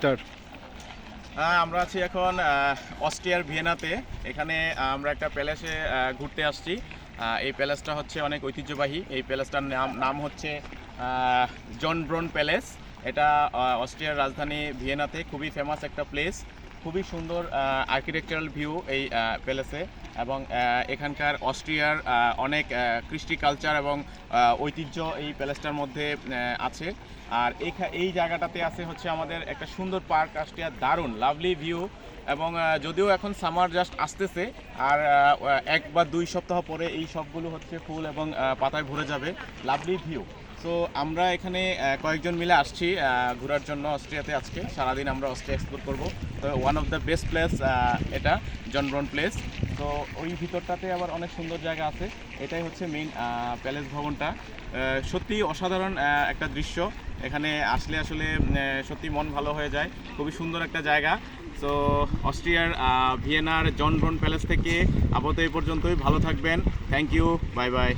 Mister. হ্যাঁ আমরা আছি এখন অস্ট্রিয়ার ভিয়েনাতে। এখানে আমরা একটা প্যালেসে ঘুরতে আসছি। এই প্যালেসটা হচ্ছে অনেক ঐতিহ্যবাহী। এই প্যালেসটার নাম নাম হচ্ছে জন ব্রন প্যালেস। এটা অস্ট্রিয়ার রাজধানী ভিয়েনাতে খুবই ফেমাস একটা প্লেস খুবই সুন্দর আর্কিটেকচারাল ভিউ এই প্যালেসে এবং এখানকার অস্ট্রিয়ার অনেক কৃষ্টি কালচার এবং ঐতিহ্য এই প্যালেসটার মধ্যে আছে। আর এই জায়গাটাতে আছে হচ্ছে আমাদের একটা সুন্দর পার্ক অস্ট্রিয়া দারুণ লাভলি ভিউ এবং যদিও এখন সামার জাস্ট আসতেছে, আর এক বা দুই সপ্তাহ পরে এই সবগুলো হচ্ছে ফুল এবং পাতায় ভরে যাবে লাভলি ভিউ সো আমরা এখানে কয়েকজন মিলে আসছি ঘোরার জন্য অস্ট্রিয়াতে আজকে। সারাদিন আমরা অস্ট্রিয়া এক্সপ্লোর করব। তো one of the best place এটা জনব্রন প্লেস তো ওই ভিতরটাতে আবার অনেক সুন্দর জায়গা আছে। এটাই হচ্ছে মেইন প্যালেস ভবনটা। সত্যি অসাধারণ একটা দৃশ্য। এখানে আসলে আসলে সত্যি মন ভালো হয়ে যায়। খুবই সুন্দর একটা জায়গা। তো অস্ট্রিয়ার ভিয়েনার জন ব্রন প্যালেস থেকে আপাতত এই পর্যন্তই। ভালো থাকবেন। Thank you bye bye